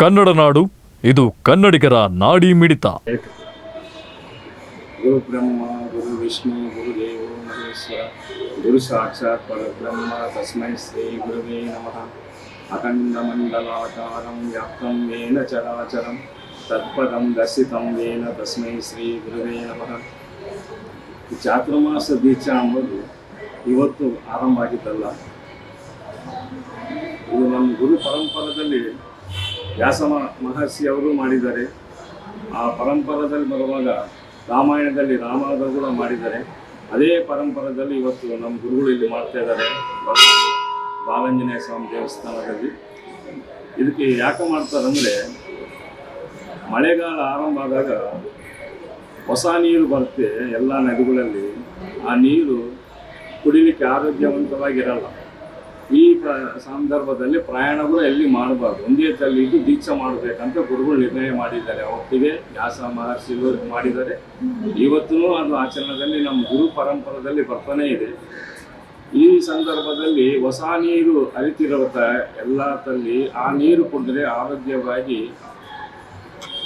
ಕನ್ನಡ ನಾಡು, ಇದು ಕನ್ನಡಿಗರ ನಾಡಿ ಮಿಡಿತ. ಗುರು ಬ್ರಹ್ಮ, ಗುರು ವಿಷ್ಣು ಗುರುದೇವೋ ಮಹೇಶ್ವರ, ಗುರು ಸಾಕ್ಷಾತ್ ಪರಬ್ರಹ್ಮ, ತಸ್ಮೈ ಶ್ರೀ ಗುರುವೇ ನಮಃ. ಅಖಂಡಮಂಡಲಾಕಾರಂ ವ್ಯಾಪ್ತಂ ವೇನ ಚರಾಚರಂ, ತತ್ಪದಂ ದರ್ಶಿತಂ ವೇನ ತಸ್ಮೈ ಶ್ರೀ ಗುರುವೇ ನಮಃ. ಚಾತುರ್ಮಾಸ ದೀಕ್ಷ ಎಂಬುದು ಇವತ್ತು ಆರಂಭ ಆಗಿದ್ದಲ್ಲ. ಇದು ನಮ್ಮ ಗುರು ಪರಂಪರದಲ್ಲಿ ವ್ಯಾಸ ಮಹರ್ಷಿ ಅವರು ಮಾಡಿದ್ದಾರೆ. ಆ ಪರಂಪರದಲ್ಲಿ ಬರುವಾಗ ರಾಮಾಯಣದಲ್ಲಿ ರಾಮನವರು ಕೂಡ ಮಾಡಿದ್ದಾರೆ. ಅದೇ ಪರಂಪರದಲ್ಲಿ ಇವತ್ತು ನಮ್ಮ ಗುರುಗಳು ಇಲ್ಲಿ ಮಾಡ್ತಾ ಇದ್ದಾರೆ. ಬಾಲಾಂಜನೇಯ ಸ್ವಾಮಿ ದೇವಸ್ಥಾನದಲ್ಲಿ. ಇದಕ್ಕೆ ಯಾಕೆ ಮಾಡ್ತಾರಂದರೆ ಮಳೆಗಾಲ ಆರಂಭ ಆದಾಗ ಹೊಸ ನೀರು ಬರುತ್ತೆ ಎಲ್ಲ ನದಿಗಳಲ್ಲಿ. ಆ ನೀರು ಕುಡಿಲಿಕ್ಕೆ ಆರೋಗ್ಯವಂತವಾಗಿರಲ್ಲ. ಈ ಸಂದರ್ಭದಲ್ಲಿ ಪ್ರಯಾಣಗಳು ಎಲ್ಲಿ ಮಾಡಬಾರ್ದು. ಒಂದೇ ತಲ್ಲಿ ಇದ್ದು ದೀಕ್ಷೆ ಮಾಡಬೇಕಂತ ಗುರುಗಳು ನಿರ್ಣಯ ಮಾಡಿದ್ದಾರೆ. ಅವತ್ತಿಗೆ ವ್ಯಾಸ ಮಹರ್ಷಿಗಳು ಮಾಡಿದ್ದಾರೆ. ಇವತ್ತೂ ಅದು ಆಚರಣೆಯಲ್ಲಿ ನಮ್ಮ ಗುರು ಪರಂಪರದಲ್ಲಿ ಬರ್ತಾನೆ ಇದೆ. ಈ ಸಂದರ್ಭದಲ್ಲಿ ಹೊಸ ನೀರು ಹರಿತಿರುತ್ತ ಎಲ್ಲ ತಲ್ಲಿ ಆ ನೀರು ಕುಡಿದ್ರೆ ಆರೋಗ್ಯವಾಗಿ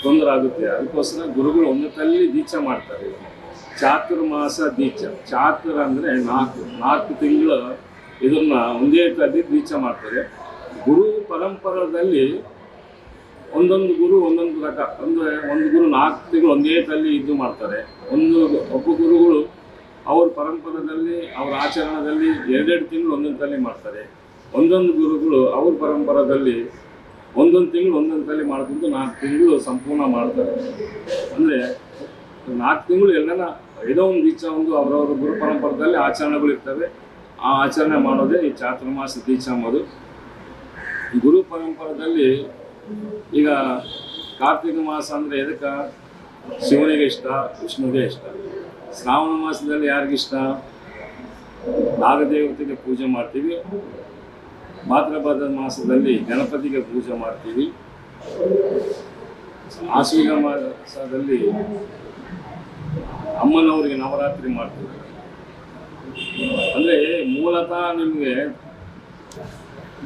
ತೊಂದರೆ ಆಗುತ್ತೆ. ಅದಕ್ಕೋಸ್ಕರ ಗುರುಗಳು ಒಂದು ತಲ್ಲಿ ದೀಕ್ಷೆ ಮಾಡ್ತಾರೆ. ಚಾತುರ್ಮಾಸ ದೀಕ್ಷೆ. ಚಾತುರ್ ಅಂದರೆ ನಾಲ್ಕು. ನಾಲ್ಕು ತಿಂಗಳು ಇದನ್ನ ಒಂದೇ ಕಡೆ ದೀಕ್ಷೆ ಮಾಡ್ತಾರೆ. ಗುರು ಪರಂಪರದಲ್ಲಿ ಒಂದೊಂದು ಗುರು, ಒಂದೊಂದು ರಕ, ಅಂದರೆ ಒಂದು ಗುರು ನಾಲ್ಕು ತಿಂಗಳು ಒಂದೇ ತಲ್ಲಿ ಇದು ಮಾಡ್ತಾರೆ. ಒಂದು ಒಬ್ಬ ಗುರುಗಳು ಅವ್ರ ಪರಂಪರದಲ್ಲಿ, ಅವ್ರ ಆಚರಣದಲ್ಲಿ ಎರಡೆರಡು ತಿಂಗಳು ಒಂದೊಂದು ತಲೆ ಮಾಡ್ತಾರೆ. ಒಂದೊಂದು ಗುರುಗಳು ಅವ್ರ ಪರಂಪರದಲ್ಲಿ ಒಂದೊಂದು ತಿಂಗಳು ಒಂದೊಂದು ತಲೆ ಮಾಡ್ತಿದ್ದು ನಾಲ್ಕು ತಿಂಗಳು ಸಂಪೂರ್ಣ ಮಾಡ್ತಾರೆ. ಅಂದರೆ ನಾಲ್ಕು ತಿಂಗಳು ಎಲ್ಲನ, ಏನೋ ಒಂದು ದೀಕ್ಷಾ ಒಂದು ಅವರವರ ಗುರು ಪರಂಪರದಲ್ಲಿ ಆಚರಣೆಗಳು ಇರ್ತವೆ. ಆ ಆಚರಣೆ ಮಾಡೋದೇ ಈ ಚಾತುರ್ಮಾಸ ದೀಕ್ಷಾ ಅಂಬೋದು ಗುರು ಪರಂಪರದಲ್ಲಿ ಈಗ ಕಾರ್ತಿಕ ಮಾಸ ಅಂದರೆ ಎದಕ್ಕೆ? ಶಿವನಿಗೆ ಇಷ್ಟ, ವಿಷ್ಣುವಿಗೆ ಇಷ್ಟ. ಶ್ರಾವಣ ಮಾಸದಲ್ಲಿ ಯಾರಿಗಿಷ್ಟ ನಾಗದೇವತೆಗೆ ಪೂಜೆ ಮಾಡ್ತೀವಿ. ಭಾದ್ರಪದ ಮಾಸದಲ್ಲಿ ಗಣಪತಿಗೆ ಪೂಜೆ ಮಾಡ್ತೀವಿ. ಆಶ್ವಿನ ಮಾಸದಲ್ಲಿ ಅಮ್ಮನವರಿಗೆ ನವರಾತ್ರಿ ಮಾಡ್ತೀವಿ. ಅಂದರೆ ಮೂಲತಃ ನಿಮಗೆ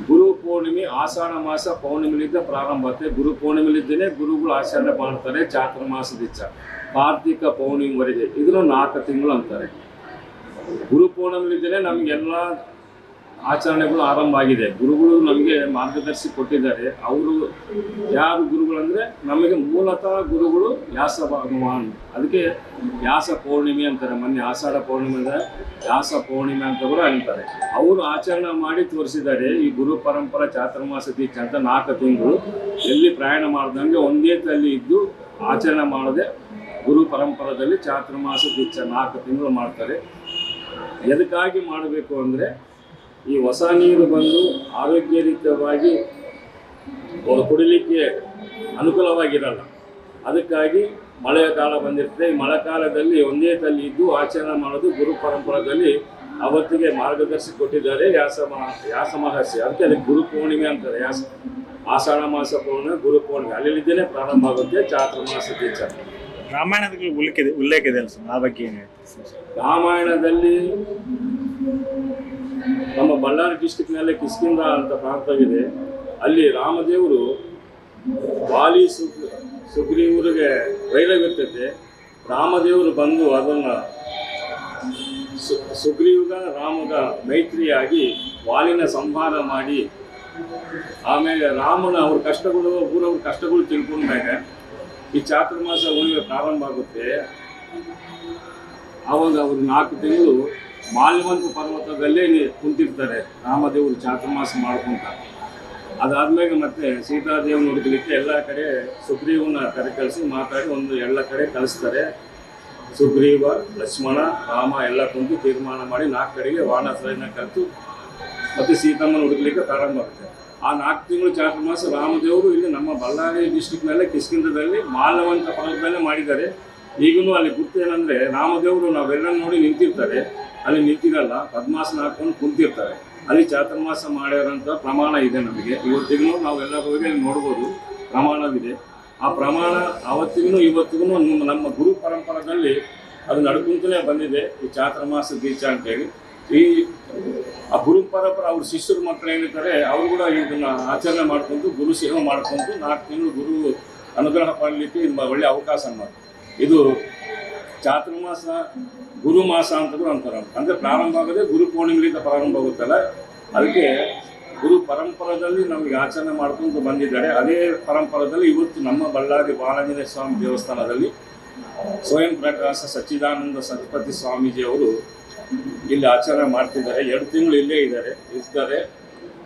ಗುರು ಪೂರ್ಣಿಮೆ, ಆಷಾಢ ಮಾಸ ಪೌರ್ಣಿಮೆಲಿದ್ದ ಪ್ರಾರಂಭ ಆಗುತ್ತೆ. ಗುರು ಪೂರ್ಣಿಮೆಲಿದ್ದೇನೆ ಗುರುಗಳು ಆಚರಣೆ ಮಾಡ್ತಾರೆ ಮಾಸದ ದಿಚ್ಚ ಕಾರ್ತಿಕ ಪೌರ್ಣಿಮೆವರೆಗೆ. ಇದನ್ನು ನಾಲ್ಕು ತಿಂಗಳು ಅಂತಾರೆ. ಗುರು ಪೂರ್ಣಿಮೆಲಿದ್ದೇನೆ ನಮಗೆಲ್ಲ ಆಚರಣೆಗಳು ಆರಂಭ ಆಗಿದೆ. ಗುರುಗಳು ನಮಗೆ ಮಾರ್ಗದರ್ಶಿ ಕೊಟ್ಟಿದ್ದಾರೆ. ಅವರು ಯಾರು ಗುರುಗಳಂದ್ರೆ ನಮಗೆ ಮೂಲತಃ ಗುರುಗಳು ವ್ಯಾಸ ಭಗವಾನ್. ಅದಕ್ಕೆ ವ್ಯಾಸ ಪೌರ್ಣಿಮೆ ಅಂತಾರೆ. ಮೊನ್ನೆ ಆಷಾಢ ಪೌರ್ಣಿಮೆ ಅಂದ್ರೆ ವ್ಯಾಸ ಪೌರ್ಣಿಮೆ ಅಂತ ಕೂಡ ಅಂತಾರೆ. ಅವರು ಆಚರಣೆ ಮಾಡಿ ತೋರಿಸಿದ್ದಾರೆ. ಈ ಗುರು ಪರಂಪರ ಚಾತುರ್ಮಾಸ ದೀಕ್ಷೆ ಅಂತ ನಾಲ್ಕು ತಿಂಗಳು ಎಲ್ಲಿ ಪ್ರಯಾಣ ಮಾಡಿದಂಗೆ ಒಂದೇ ತಲ್ಲಿ ಇದ್ದು ಆಚರಣೆ ಮಾಡದೆ ಗುರು ಪರಂಪರದಲ್ಲಿ ಚಾತುರ್ಮಾಸ ದೀಕ್ಷೆ ನಾಲ್ಕು ತಿಂಗಳು ಮಾಡ್ತಾರೆ. ಎದಕ್ಕಾಗಿ ಮಾಡಬೇಕು ಅಂದರೆ ಈ ಹೊಸ ನೀರು ಬಂದು ಆರೋಗ್ಯರಿತವಾಗಿ ಕುಡಿಲಿಕ್ಕೆ ಅನುಕೂಲವಾಗಿರಲ್ಲ. ಅದಕ್ಕಾಗಿ ಮಳೆಯ ಕಾಲ ಬಂದಿರ್ತದೆ. ಈ ಮಳೆಕಾಲದಲ್ಲಿ ಒಂದೇ ತಲ್ಲಿ ಇದ್ದು ಆಚರಣೆ ಮಾಡೋದು ಗುರು ಪರಂಪರದಲ್ಲಿ ಅವತ್ತಿಗೆ ಮಾರ್ಗದರ್ಶಿ ಕೊಟ್ಟಿದ್ದಾರೆ. ವ್ಯಾಸ ಮಹ ವ್ಯಾಸ ಮಹರ್ಷಿ. ಅದಕ್ಕೆ ಅದಕ್ಕೆ ಗುರು ಪೂರ್ಣಿಮೆ ಅಂತಾರೆ. ವ್ಯಾಸ ಆಷಾಢ ಮಾಸ ಪೂರ್ಣಿಮೆ ಗುರು ಪೂರ್ಣಿಮೆ. ಅಲ್ಲಿದ್ದೇನೆ ಪ್ರಾರಂಭ ಆಗುತ್ತೆ. ಚಾತುರ್ಮಾಸ ದೀಚ ರಾಮಾಯಣದಲ್ಲಿ ಉಲ್ಲೇಖ ಇದೆ ಉಲ್ಲೇಖ ಇದೆ ಅಲ್ಲ ಆ ಬಗ್ಗೆ ಏನು ರಾಮಾಯಣದಲ್ಲಿ ಬಳ್ಳಾರಿ ಡಿಸ್ಟಿಕ್ನಲ್ಲೇ ಕಿಸ್ಕಿಂದ ಅಂತ ಪ್ರಾಂತವಿದೆ ಅಲ್ಲಿ ರಾಮದೇವರು ಬಾಲಿ ಸುಗ್ ಸುಗ್ರೀವರಿಗೆ ವೈರವಿರ್ತೈತೆ ರಾಮದೇವರು ಬಂದು ಅದನ್ನು ಸು, ಸುಗ್ರೀವಗ, ರಾಮಗ ಮೈತ್ರಿಯಾಗಿ ವಾಲಿನ ಸಂಹಾರ ಮಾಡಿ, ಆಮೇಲೆ ರಾಮನ ಅವ್ರ ಕಷ್ಟಗಳು, ಊರವ್ರ ಕಷ್ಟಗಳು ತಿಳ್ಕೊಂಡಾಗ ಈ ಚಾತುರ್ಮಾಸ ಹುಣ್ಣಿಮೆ ಪ್ರಾರಂಭ ಆಗುತ್ತೆ. ಆವಾಗ ಅವರು ನಾಲ್ಕು ತಿಂಗಳು ಮಾಲ್ಯವಂತ ಪರ್ವತದಲ್ಲೇ ಕುಂತಿರ್ತಾರೆ. ರಾಮದೇವರು ಚಾತುರ್ಮಾಸ ಮಾಡ್ಕೊಂತ. ಅದಾದ್ಮೇಲೆ ಮತ್ತೆ ಸೀತಾದೇವನ ಹುಡುಕಲಿಕ್ಕೆ ಎಲ್ಲ ಕಡೆ ಸುಗ್ರೀವನ ಕರೆ ಕಳಿಸಿ ಮಾತಾಡಿ ಒಂದು ಎಲ್ಲ ಕಡೆ ಕಳಿಸ್ತಾರೆ. ಸುಗ್ರೀವ, ಲಕ್ಷ್ಮಣ, ರಾಮ ಎಲ್ಲ ಕುಂತು ತೀರ್ಮಾನ ಮಾಡಿ ನಾಲ್ಕು ಕಡೆಗೆ ವಾನಸರನ್ನ ಕರೆತು ಮತ್ತೆ ಸೀತಮ್ಮನ ಹುಡುಕಲಿಕ್ಕೆ ಪ್ರಾರಂಭ ಆಗುತ್ತೆ. ಆ ನಾಲ್ಕು ತಿಂಗಳು ಚಾತುರ್ಮಾಸ ರಾಮದೇವರು ಇಲ್ಲಿ ನಮ್ಮ ಬಳ್ಳಾರಿ ಡಿಸ್ಟಿಕ್ನಲ್ಲೇ ಕಿಷ್ಕಿಂದದಲ್ಲಿ ಮಾಲವಂತ ಪರ್ವತದಲ್ಲೇ ಮಾಡಿದ್ದಾರೆ. ಈಗಲೂ ಅಲ್ಲಿ ಗುರ್ತು ಏನಂದ್ರೆ ರಾಮದೇವರು ನಾವೆಲ್ಲ ನೋಡಿ ನಿಂತಿರ್ತಾರೆ. ಅಲ್ಲಿ ನಿಂತಿರಲ್ಲ, ಪದ್ಮಾಸನ ಹಾಕೊಂಡು ಕುಂತಿರ್ತಾರೆ. ಅಲ್ಲಿ ಚಾತುರ್ಮಾಸ ಮಾಡಿರೋಂಥ ಪ್ರಮಾಣ ಇದೆ ನಮಗೆ. ಇವತ್ತಿಗೂ ನಾವೆಲ್ಲ ಹೋಗಿ ಅಲ್ಲಿ ನೋಡ್ಬೋದು. ಪ್ರಮಾಣವಿದೆ. ಆ ಪ್ರಮಾಣ ಅವತ್ತಿಗೂ ಇವತ್ತಿಗೂ ನಮ್ಮ ನಮ್ಮ ಗುರು ಪರಂಪರೆಯಲ್ಲಿ ಅದು ನಡ್ಕೊಂತಲೇ ಬಂದಿದೆ. ಈ ಚಾತುರ್ಮಾಸ ಅಂತ ಅಂತೇಳಿ. ಈ ಆ ಗುರು ಪರಂಪರೆ ಅವ್ರ ಶಿಷ್ಯರ ಮಕ್ಕಳು ಏನಿರ್ತಾರೆ, ಅವರು ಕೂಡ ಇದನ್ನ ಆಚರಣೆ ಮಾಡ್ಕೊಂಡು, ಗುರು ಸೇವೆ ಮಾಡ್ಕೊಂಡು ನಾಲ್ಕು ತಿಂಗಳು ಗುರು ಅನುಗ್ರಹ ಪಡಲಿಕ್ಕೆ ಇದು ಒಳ್ಳೆ ಅವಕಾಶ ಅನ್ನೋದು ಇದು ಚಾತುರ್ಮಾಸ ಗುರು ಮಾಸ ಅಂತ ಕೂಡ ಅಂತಾರೆ. ಅಂದ್ರೆ ಪ್ರಾರಂಭ ಆಗದೆ ಗುರು ಪೂರ್ಣಿಮೆಯಿಂದ ಪ್ರಾರಂಭ ಆಗುತ್ತಲ್ಲ. ಅದಕ್ಕೆ ಗುರು ಪರಂಪರದಲ್ಲಿ ನಮಗೆ ಆಚರಣೆ ಮಾಡ್ಕೊಂಡು ಬಂದಿದ್ದಾರೆ. ಅದೇ ಪರಂಪರದಲ್ಲಿ ಇವತ್ತು ನಮ್ಮ ಬಳ್ಳಾರಿ ಬಾಲಾಂಜನೇಯ ಸ್ವಾಮಿ ದೇವಸ್ಥಾನದಲ್ಲಿ ಸ್ವಯಂ ಪ್ರಕಾಶ ಸಚ್ಚಿದಾನಂದ ಸರಸ್ವತಿ ಸ್ವಾಮೀಜಿಯವರು ಇಲ್ಲಿ ಆಚರಣೆ ಮಾಡ್ತಿದ್ದಾರೆ. ಎರಡು ತಿಂಗಳು ಇಲ್ಲೇ ಇದ್ದಾರೆ. ಇರ್ತಾರೆ.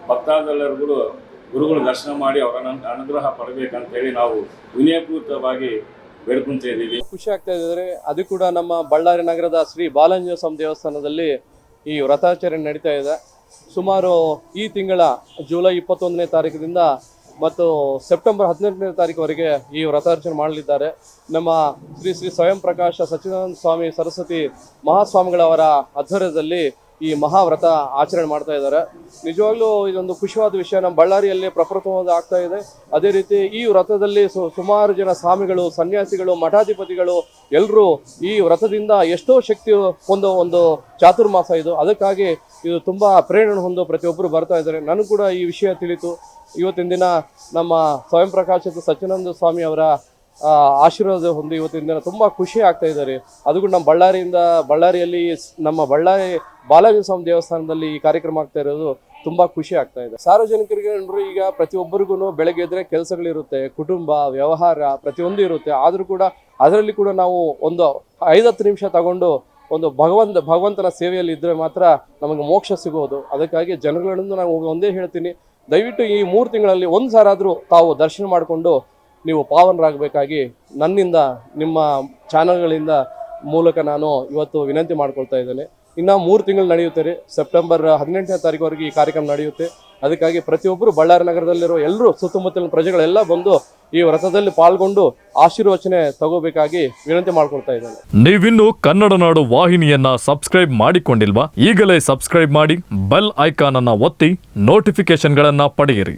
ಭಕ್ತಾದಲ್ಲರುಗಳು ಗುರುಗಳು ದರ್ಶನ ಮಾಡಿ ಅವರ ಅನು- ಅನುಗ್ರಹ ಪಡಬೇಕಂತೇಳಿ ನಾವು ವಿನಯಪೂರ್ವಕವಾಗಿ ಬೇಡ್ಕೊಂತ ಇದ್ದೀವಿ ಖುಷಿ ಆಗ್ತಾ ಇದ್ದಾರೆ ಅದು ಕೂಡ ನಮ್ಮ ಬಳ್ಳಾರಿ ನಗರದ ಶ್ರೀ ಬಾಲಾಂಜ ಸ್ವಾಮಿ ದೇವಸ್ಥಾನದಲ್ಲಿ ಈ ವ್ರತಾಚರಣೆ ನಡೀತಾ ಇದೆ. ಸುಮಾರು ಈ ತಿಂಗಳ ಜುಲೈ ಇಪ್ಪತ್ತೊಂದನೇ ತಾರೀಕಿನಿಂದ ಮತ್ತು ಸೆಪ್ಟೆಂಬರ್ ಹದಿನೆಂಟನೇ ತಾರೀಕುವರೆಗೆ ಈ ವ್ರತಾರ್ಚನೆ ಮಾಡಲಿದ್ದಾರೆ. ನಮ್ಮ ಶ್ರೀ ಶ್ರೀ ಸ್ವಯಂ ಪ್ರಕಾಶ ಸಚ್ಚಿದಾನಂದ ಸ್ವಾಮಿ ಸರಸ್ವತಿ ಮಹಾಸ್ವಾಮಿಗಳವರ ಆಧ್ವರ್ಯದಲ್ಲಿ ಈ ಮಹಾವ್ರತ ಆಚರಣೆ ಮಾಡ್ತಾ ಇದ್ದಾರೆ. ನಿಜವಾಗ್ಲೂ ಇದೊಂದು ಖುಷಿಯಾದ ವಿಷಯ. ನಮ್ಮ ಬಳ್ಳಾರಿಯಲ್ಲಿ ಪ್ರಪ್ರಥಮವಾಗಿ ಆಗ್ತಾ ಇದೆ. ಅದೇ ರೀತಿ ಈ ವ್ರತದಲ್ಲಿ ಸುಮಾರು ಜನ ಸ್ವಾಮಿಗಳು, ಸನ್ಯಾಸಿಗಳು, ಮಠಾಧಿಪತಿಗಳು ಎಲ್ಲರೂ ಈ ವ್ರತದಿಂದ ಎಷ್ಟೋ ಶಕ್ತಿ ಹೊಂದೋ ಒಂದು ಚಾತುರ್ಮಾಸ ಇದು. ಅದಕ್ಕಾಗಿ ಇದು ತುಂಬ ಪ್ರೇರಣೆ ಹೊಂದು ಪ್ರತಿಯೊಬ್ಬರು ಬರ್ತಾ ಇದ್ದಾರೆ. ನನಗೂ ಕೂಡ ಈ ವಿಷಯ ತಿಳಿತು. ಇವತ್ತಿನ ದಿನ ನಮ್ಮ ಸ್ವಯಂ ಪ್ರಕಾಶಿತ ಸಚ್ಚಿನಂದ ಸ್ವಾಮಿ ಅವರ ಆಶೀರ್ವಾದ ಹೊಂದಿ ಇವತ್ತಿನ ದಿನ ತುಂಬ ಖುಷಿ ಆಗ್ತಾ ಇದ್ದಾರೆ. ಅದು ಕೂಡ ನಮ್ಮ ಬಳ್ಳಾರಿಯಿಂದ, ಬಳ್ಳಾರಿಯಲ್ಲಿ ನಮ್ಮ ಬಳ್ಳಾರಿ ಬಾಲಾಜಿ ಸ್ವಾಮಿ ದೇವಸ್ಥಾನದಲ್ಲಿ ಈ ಕಾರ್ಯಕ್ರಮ ಆಗ್ತಾ ಇರೋದು ತುಂಬ ಖುಷಿ ಆಗ್ತಾ ಇದೆ. ಸಾರ್ವಜನಿಕರಿಗೆ ನೋಡ್ರಿ ಈಗ ಪ್ರತಿಯೊಬ್ಬರಿಗೂ ಬೆಳಗ್ಗೆ ಎದ್ರೆ ಕೆಲಸಗಳಿರುತ್ತೆ, ಕುಟುಂಬ, ವ್ಯವಹಾರ ಪ್ರತಿಯೊಂದು ಇರುತ್ತೆ. ಆದರೂ ಕೂಡ ಅದರಲ್ಲಿ ಕೂಡ ನಾವು ಒಂದು ಐದತ್ತು ನಿಮಿಷ ತಗೊಂಡು ಒಂದು ಭಗವಂತ, ಭಗವಂತನ ಸೇವೆಯಲ್ಲಿ ಇದ್ರೆ ಮಾತ್ರ ನಮಗೆ ಮೋಕ್ಷ ಸಿಗೋದು. ಅದಕ್ಕಾಗಿ ಜನಗಳನ್ನು ನಾನು ಒಂದೇ ಹೇಳ್ತೀನಿ. ದಯವಿಟ್ಟು ಈ ಮೂರು ತಿಂಗಳಲ್ಲಿ ಒಂದು ಸಾರಾದರೂ ತಾವು ದರ್ಶನ ಮಾಡಿಕೊಂಡು ನೀವು ಪಾವನರಾಗಬೇಕಾಗಿ ನನ್ನಿಂದ, ನಿಮ್ಮ ಚಾನಲ್ಗಳಿಂದ ಮೂಲಕ ನಾನು ಇವತ್ತು ವಿನಂತಿ ಮಾಡ್ಕೊಳ್ತಾ ಇದ್ದೇನೆ. ಇನ್ನು ಮೂರು ತಿಂಗಳು ನಡೆಯುತ್ತೆ ರೀ. ಸೆಪ್ಟೆಂಬರ್ ಹದಿನೆಂಟನೇ ತಾರೀಕುವರೆಗೆ ಈ ಕಾರ್ಯಕ್ರಮ ನಡೆಯುತ್ತೆ. ಅದಕ್ಕಾಗಿ ಪ್ರತಿಯೊಬ್ಬರು ಬಳ್ಳಾರಿ ನಗರದಲ್ಲಿರೋ ಎಲ್ಲರೂ ಸುತ್ತಮುತ್ತಲಿನ ಪ್ರಜೆಗಳೆಲ್ಲ ಬಂದು ಈ ವ್ರತದಲ್ಲಿ ಪಾಲ್ಗೊಂಡು ಆಶೀರ್ವಚನೆ ತಗೋಬೇಕಾಗಿ ವಿನಂತಿ ಮಾಡ್ಕೊಳ್ತಾ ಇದ್ದೇನೆ. ನೀವಿನ್ನು ಕನ್ನಡ ನಾಡು ವಾಹಿನಿಯನ್ನ ಸಬ್ಸ್ಕ್ರೈಬ್ ಮಾಡಿಕೊಂಡಿಲ್ವಾ? ಈಗಲೇ ಸಬ್ಸ್ಕ್ರೈಬ್ ಮಾಡಿ, ಬೆಲ್ ಐಕಾನ್ ಅನ್ನ ಒತ್ತಿ ನೋಟಿಫಿಕೇಶನ್ಗಳನ್ನ ಪಡೆಯಿರಿ.